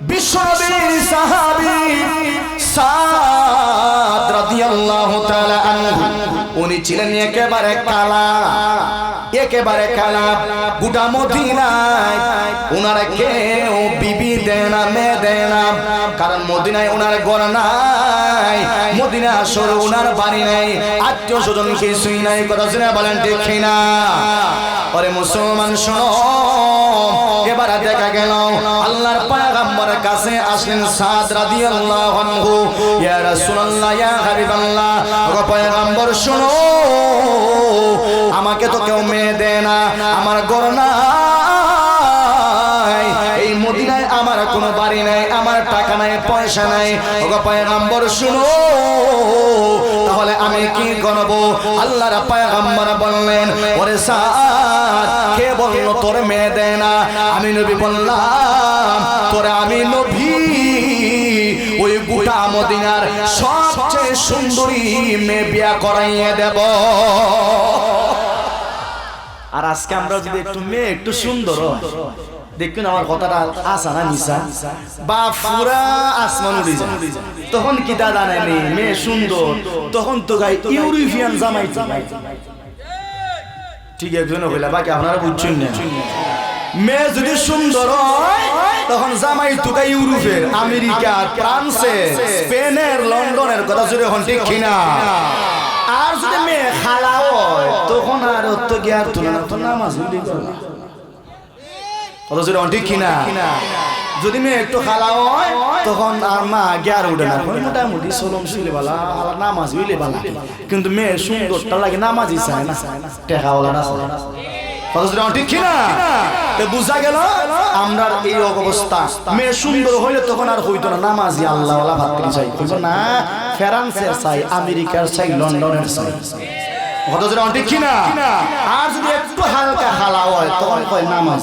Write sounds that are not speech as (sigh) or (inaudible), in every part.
বিশ্বনবীর সাহাবী সাদ রাদিয়াল্লাহু তাআলা উনি ছিলেন একেবারে কালা একেবারে কালা। গোটা মদিনায় ওনার কেউ বিবি দেয় না, মেয়ে দেয় না। কারণ মদিনায় ওনার ঘর নাই, মদিনা আসর ওনার বাড়ি নাই। আত্মীয় স্বজন কিছুই নাই। কথা শুনে বলেন, ঠিক না ওরে মুসলমান শোনো, এবার দেখা গেল আল্লাহর পায়গাম্বর কাছে আসলেন সাদ রাদিয়াল্লাহু আনহু। ইয়া রাসূলুল্লাহ, ইয়া হাবিবাল্লাহ, ওগো পয়গম্বর শোনো, আমাকে তো কেউ মেয়ে দেয় না, আমার গরনা টাকা নাই, পয়সা নাই। ওগো পয়গম্বর, শুনো। তাহলে আমি কি করব আল্লাহর পয়গম্বর বললেন, ওরে সাদ, কে বলল তোর মেয়ে দেয় না? আমি নবী বললাম, তোরে আমি নবী। ওই গোটা মদিনার সবচেয়ে সুন্দরী মেয়ে বিয়া করাইয়ে দেব। আর আজকে আমরা যদি একটু মেয়ে, একটু সুন্দর দেখুন আমার কথাটা আসা না মিশা বা পুরা আসমান উড়ে যায় তখন কি দাদা নেই মেয়ে? সুন্দর। তখন তো গাই ইউরোপিয়ান জামাই জামাই ঠিক আছে হইলা। বাকি আপনারা বুঝছেন না। মেয়ে যদি সুন্দর তখন জামাই তুকা ইউরোপের, আমেরিকা ফ্রান্সের স্পেনের, লন্ডনের কথা যদি এখন ঠিক কিনা। আর যদি মেয়ে খালা হয়, তখন আর তো গিয়ার তুলনা তো নামাজ উল্লি এখন ঠিক কিনা। যদি মেয়ে একটু খালা হয় তখন আর মা গিয়ার উঠে না। মোটামুটি সোলম শুইলে বালা আর নামাজ উইলে বালা। কিন্তু মেয়ে সুন্দরটা লাগে নামাজই চায় না। টেকাওয়ালা না। কথা যদি এখন ঠিক কিনা। তো বুঝা গেল আমরা এই অবস্থা। মেয়ে সুন্দর হইলে তখন আর হইতো না। নামাজি আল্লাহ ভাত করে চাই। হইব না ফ্রান্সের চাই আমেরিকার চাই লন্ডনের চাই। ঠিক কিনা। আর যদি একটু হালকা হালা হয় তখন কয় নামাজ।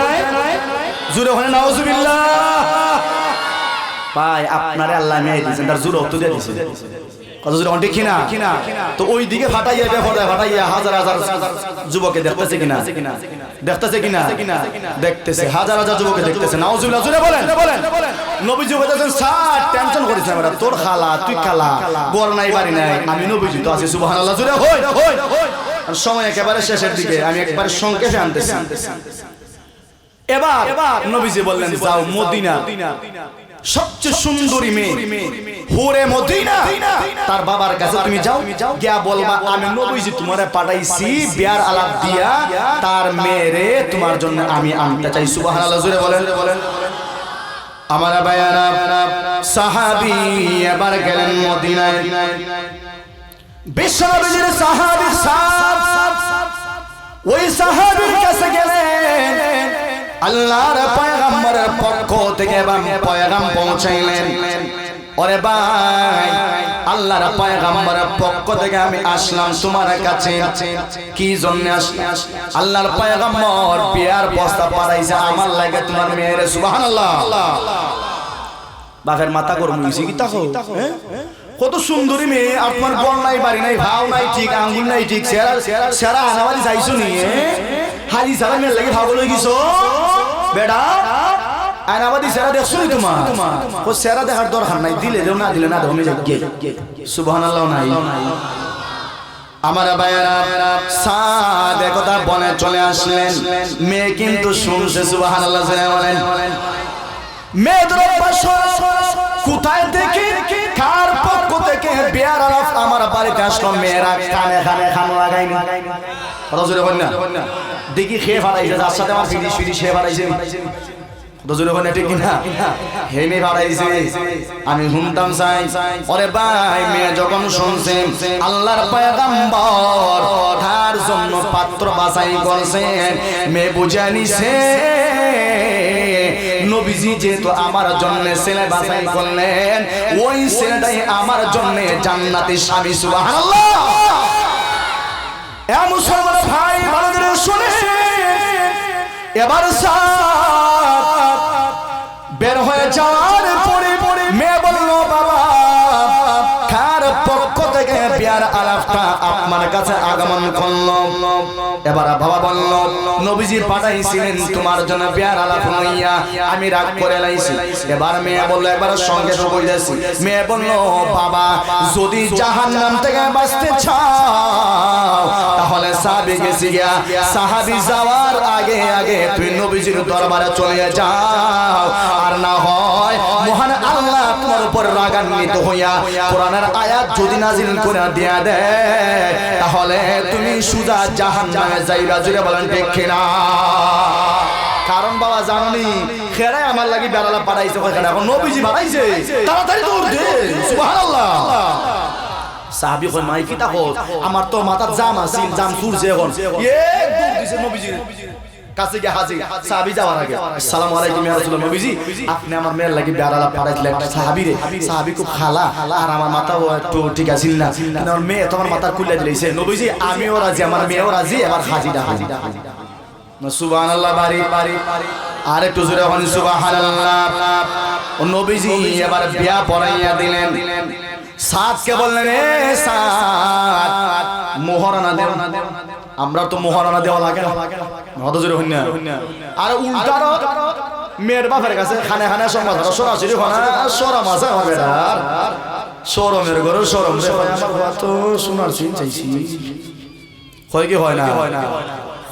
নাই? নাই? ওখানে ভাই, আপনারে আল্লাহ মেয়ে দিয়েছেন, তার দিয়ে দিয়েছে কত জোরে অনেক কিনা? তো ওই দিকে ফাটাইয়া বেফাটায় ফাটাইয়া হাজার হাজার স্যার টেনশন তোর খালা, তুই খালা, বর নাই, বাড়ি নাই, আমি নবীজি তো আছি, সুবহানাল্লাহ আর সময় একেবারে শেষের দিকে আমি একবারে সংক্ষেপে আনতেছি। এবার নবীজি বললেন যাও মদিনা। সবচেয়ে সুন্দরী মেয়ে। হুরে মদিনা। তার বাবার কাছে তুমি যাও। গিয়া বলবা আমি নবীজি তোমারে পাঠাইছি বিয়ার আলাপ দিয়া। তার মেয়েরে তোমার জন্য আমি আনতে চাই। সুবহানাল্লাহ জুড়ে বলেন। আমার বায়ারা সাহাবী এবার গেলেন মদিনায়। বিশ্বনবীর সাহাবী ওই সাহাবীর কাছে গেলেন। আল্লাহর পয়গাম্বরের পক্ষ থেকে পয়গাম পৌঁছাইলেন। ওরে ভাই, আল্লাহর পয়গাম্বরের পক্ষ থেকে আমি আসলাম তোমার কাছে। কি জন্য আসলাম? আল্লাহর পয়গাম্বর বিয়ার বস্তা পারাইছে আমার লাগে তোমার মেয়ের বাঘের মাথা গরম কি তাকো কত সুন্দরী মেয়ে, আপনার বল নাই, বাড়ি নাই, ভাও নাই, ঠিক, আঙ্গুল নাই, ঠিক, সেরা সেরা আনাবাদি চাইছো নিয়ে হাজি সারা মেয়ে লাগে ভাগ লই গেছো? বেডা আনাবাদি সেরা দেখছ নি তোমার? ও সেরা দেখার দরকার নাই, দিলে দেও, না দিলে না দেও যাই সুবহানাল্লাহ নাই। আমার ভাইয়েরা, সাদ একথা বনে চলে আসলেন। মেয়ে কিন্তু শুনছে, সুবহানাল্লাহ বলেন। মেয়েদের কোথায় থেকে আমার বাড়িতে আসলো মেয়েরা কানে খান লাগাইনি। কথা জোরে বল না দেখি খেয়ে ফাড়াইছে যার সাথে আমার ফিরি ফিরি না হেনে বাড়াইছে, আমি শুনতাম চাই ওরে ভাই, মেয়ে যখন শুনছেন আল্লাহর পয়গাম্বর তার জন্য পাত্র বাছাই করছেন মেয়ে বুঝে নিছে নবীজি যেহেতু আমার জন্য ছেলে বাছাই করলেন, ওই ছেলেটাই আমার জন্য জান্নাতি স্বামী, সুবহানাল্লাহ। এ মুসলমান ভাই ভালো শুনে। এবার সাত বের হয়ে যাওয়ার আলাপটা আপনার কাছে আগমন করল। এবার বাবা বলল, নবীজি পাঠাইছিলেন তোমার জন্য বিয়ার আলাপ আমি রাগ করে লাইছি। এবার মেয়ে বলল, এবার সঙ্গে মেয়ে বলল, বাবা, যদি থেকে বাঁচতে চাও, তাহলে সাহাবি গেছি গিয়া। সাহাবি যাওয়ার আগে আগে তুই নবীজির দরবারে চলে যাও। আর না হয় উপর রাগান্বিত হইয়া কোরআনের আয়াত যদি নাজিল করে দিয়া দেয় তাহলে তুমি সুজা জাহান্নামে যাইবা। জুড়ে বলেন ঠিক কিনা? কারণ বাবা জাননি খেরাই আমার লাগি বেড়ালা পাঠাইছে ওখানে এখন নবীজি পাঠাইছে। তাড়াতাড়ি দৌড় দে, সুবহানাল্লাহ। সাহাবি কই মাই কি তাকো আমার তো মাথার জাম আছিল জাম সুরছে এখন। এ, দৌড় দিছে নবীজি কাছে গিয়ে হাজির সাহাবি যাওয়ার আগে আসসালামু আলাইকুম ইয়া রাসূলুল্লাহ নবীজি আপনি আমার মেয়ের লাগি বেড়ালা পাঠাইছিলেন একটা সাহাবি রে সাহাবি খুব খালা আর আমার মাথাও একটু ঠিক আছিল না কিন্তু আমার মেয়ে তোমার মাথা খুলে দিলেছে নবীজি আমিও রাজি আমার মেয়েও রাজি এবার হাজিরা হাজিরা সুবহানাল্লাহ বাড়ি বাড়ি আর একটু জোরে হন সুবহানাল্লাহ ও নবীজি এবার বিয়া পড়াইয়া দিলেন সাতকে বললেন এ সাত মোহরানা দেও আমরা তো মোহরানা দেওয়া লাগে না। জোরে আর উল্টার মেয়ের বাপের কাছে খানে খানে সংবাদ সরাসরি সরম আছে সরমের ঘরে সরম তো চিন চাইছি। হয় কি হয় না? হয় না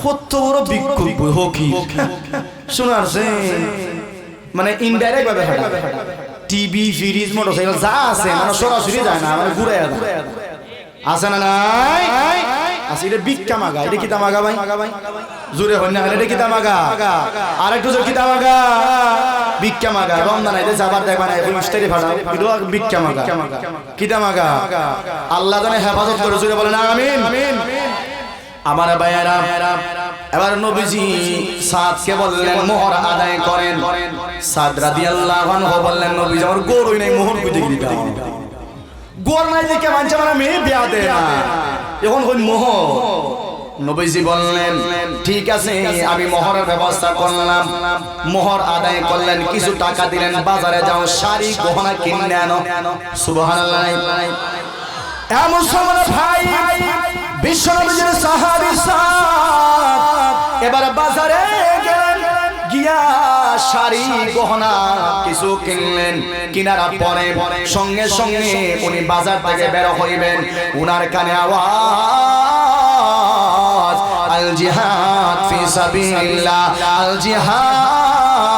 কত বড় বিক্ষোভ হকি শোনার মানে ইনডাইরেক্ট ভাবে টিভি ফ্রিজ মোটরসাইকেল যা আছে মানে সরাসরি যায় না মানে ঘুরে আছে না নাই? আছে, এটা মাগা, এটা কিতা মাগা ভাই? জোরে হন না এটা কিতা মাগা? আর একটু জোর কিতা মাগা? বিক্কা মাগা, রমজান আইতে যাবার দেখবা না, এখন ইস্তারি ফাটাও এটা মাগা। কিতা মাগা? আল্লাহ জানে হেফাজত করে, জোরে বলেন, আমিন। আমার ভাইয়েরা, এবার নবীজি সাদকে বললেন, মোহর আদায় করেন। সাদ রাদিয়াল্লাহু আনহু বললেন, নবীজি, আমার গরুই নাই, মোহর কইতে গিয়ে গোর নাই দেখে মানছে মানে মেয়ে বিয়া দে না। এখন কই মোহর নবীজি বললেন ঠিক আছে আমি মোহরের ব্যবস্থা করলাম। মোহর আদায় করলেন কিছু টাকা দিলেন বাজারে যাও শাড়ি গহনা কিনে আনো। সুবহানাল্লাহ। এমন সময় ভাই বিশ্বনবীর সাহাবী সাদ এবার বাজারে গেলেন গিয়া শাড়ি গহনা কিছু কিনলেন। কিনার পরে সঙ্গে সঙ্গে উনি বাজার থেকে বের হইবেন। উনার কানে আওয়াজ আল জিহাদ ফি সাবিলিল্লাহ। আল জিহাদ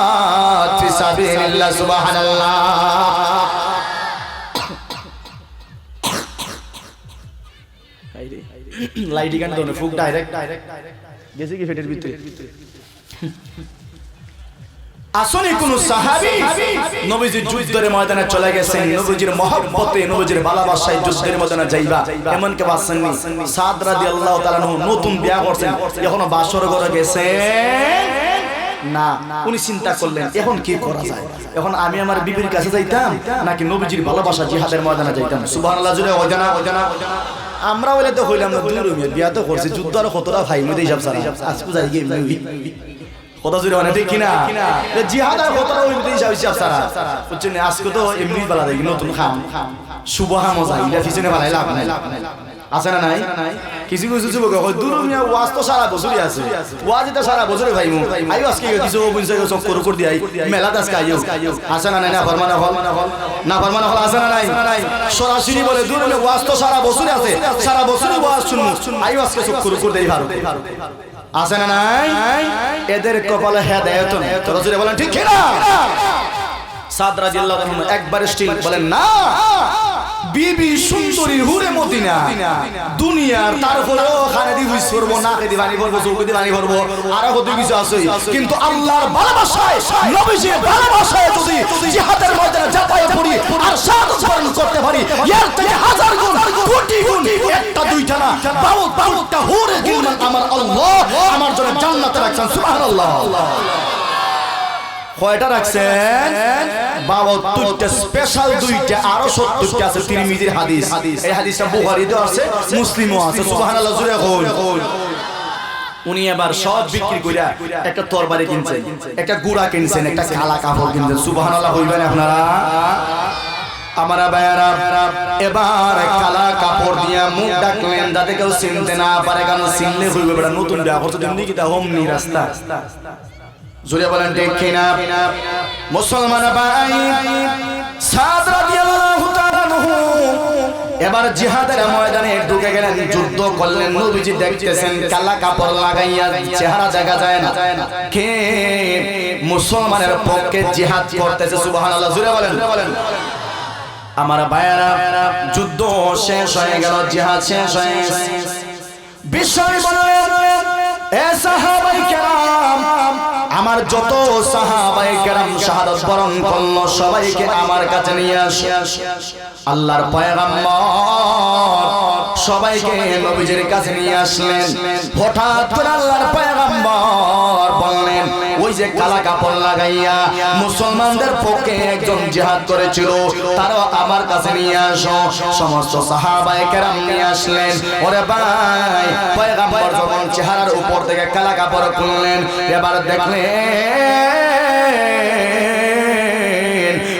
ফি সাবিলিল্লাহ সুবহানাল্লাহ। লাইটি গান তো ফুক ডাইরেক্ট। গেছে কি ফেটের ভিতরে? (laughs) আসলে কোন সাহাবী নবীজির যুদ্ধের ময়দানে চলে গেছেন, নবীজির মহব্বতে, নবীজির ভালোবাসায় যুদ্ধের ময়দানে যাইবা। এমন কে বাসেননি সাদ রাদিয়াল্লাহু তাআলা নতুন বিয়া করছেন, এখনও বাসর ঘরে গেছেন? না, উনি চিন্তা করলেন, এখন কি করা যায়? এখন আমি আমার বিবির কাছে যাইতাম, নাকি নবীজির ভালোবাসা জিহাদের ময়দানে যাইতাম? সুবহানাল্লাহ, জুড়ে অজানা অজানা। আমরা বলে তো হইলাম না দূর বিয়া তো করছি, যুদ্ধ আর কতটা ভাই মধ্যে হিসাব সারা আজকে যাই গিয়ে কথা জুড়ে ভাই আইও আজকে কিছু বুঝছে সব করে করে মেলা আজকে আইও। আছে না নাই? আছে না নাই? সরাসরি বলে দূর মিয়া ওয়াজ তো সারা বছরই আছে। সারা বছরই ওয়াজ শুনমু আইও আজকে সব করে করে দেই ভালো আছে না নাই? এদের কপালে হেদায়ত নেই। যদি বলেন, ঠিক কিনা? সাদরা আনহু একবার স্টিল বলেন না। বিবি সুন্দরী হুরে মদিনা। দুনিয়ার তারপরেও খানে দি হুইস করব না খেদি পানি ভরবো চৌকি দি পানি ভরবো আর কত কিছু আছে। কিন্তু আল্লাহর ভালোবাসায়, নবীজির ভালোবাসায় যদি জিহাদের ময়দানে যাতায়াত করি আর শাহাদাত বরণ করতে পারি, এর থেকে হাজার গুণ কোটি গুণ, একটা, দুইটা না। বাবু বাবুটা হুরে গিলমান আমার আল্লাহ, আমার জন্য জান্নাতে রাখছেন, সুবহানাল্লাহ। কয়টা রাখছেন? বাবত্তরটা স্পেশাল দুইটা আরও সত্তরটা আছে তিরমিজির হাদিস। এই হাদিসটা বুখারীতেও আছে মুসলিমও আছে সুবহানাল্লাহ জুড়ে কই উনি এবার সব বিক্রি কইরা একটা তরবারি কিনছেন। একটা গুড়া কিনছেন একটা কালা কাপড় কিনছেন। সুবহানাল্লাহ হইবেন আপনারা। আমার এবার কালা কাপড় দিয়া মুখ ডাকলেন যাতে কেউ চিনতে না পারে কারণ চিনলে হইবে বেটা নতুন ব্যবহার। তো দিন কি তা হোমনি রাস্তা। জোরে বলেন ঠিক কিনা? মুসলমান ভাই, সাদ রাদিয়াল্লাহু তাআলা এবার জিহাদের ময়দানে ঢুকে গেলেন, যুদ্ধ করলেন, নবীজি দেখতেছেন, কালা কাপড় লাগাইয়া চেহারা দেখা যায় না। কে মুসলমানের পক্ষে জিহাদ করতেছে, সুবহানাল্লাহ, জোরে বলেন। আমার ভাইয়েরা, যুদ্ধ শেষ হয়ে গেল, জিহাদ শেষ হয়ে বিষয় বলেন এ সাহাবাই কেরাম আমার যত সাহাবাই কেরাম শাহাদত বরণ করল, সবাইকে আমার কাছে নিয়ে আসি। আল্লাহর পয়গাম্বর সবাইকে নবীজির কাছে নিয়ে আসলেন। হঠাৎ করে আল্লাহর যে কালা কাপড় লাগাইয়া মুসলমানদের পক্ষে একজন জিহাদ করেছিল, তারও আমার কাছে নিয়ে আসো। সমস্ত সাহাবায়ে কেরাম নিয়ে আসলেন। ওরে ভাই, পয়গাম্বর যখন চেহারার উপর থেকে কালা কাপড় খুললেন, এবার দেখলেন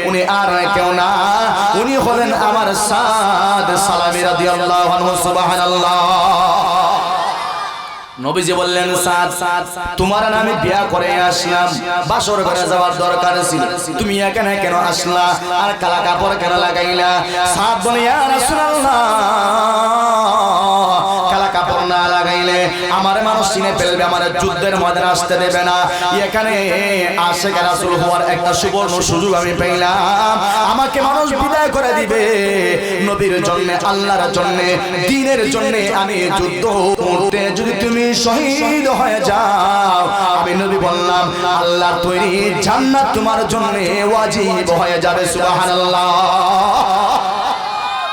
উনি আর কেউ না। উনি হলেন আমার সাদ সালামি রাদিয়াল্লাহু আনহু, সুবহানাল্লাহ। নবীজি বললেন, সাদ তোমার নামে বিয়া করে আসলাম। বাসর ঘরে যাওয়ার দরকার ছিল। তুমি এখানে কেন আসলা? আর কালা কাপড় কেন লাগাইলা? সাদ বলে, ইয়া রাসূলুল্লাহ। কাপড় না লাগাইলে আমার মানুষ চিনে ফেলবে, আমার যুদ্ধের ময়দানে আসতে দেবে না। এখানে আশেখ রাসূল হওয়ার একটা সুবর্ণ সুযোগ আমি পেলাম আমাকে মানুষ বিদায় করে দিবে। নবীর জন্য, আল্লাহর জন্য দ্বীনের জন্য আমি যুদ্ধ করতে যদি তুমি শহীদ হয়ে যাও, আমি নবী বললাম আল্লাহর তৈরি জান্নাত তোমার জন্য ওয়াজিব হয়ে যাবে, সুবহানাল্লাহ।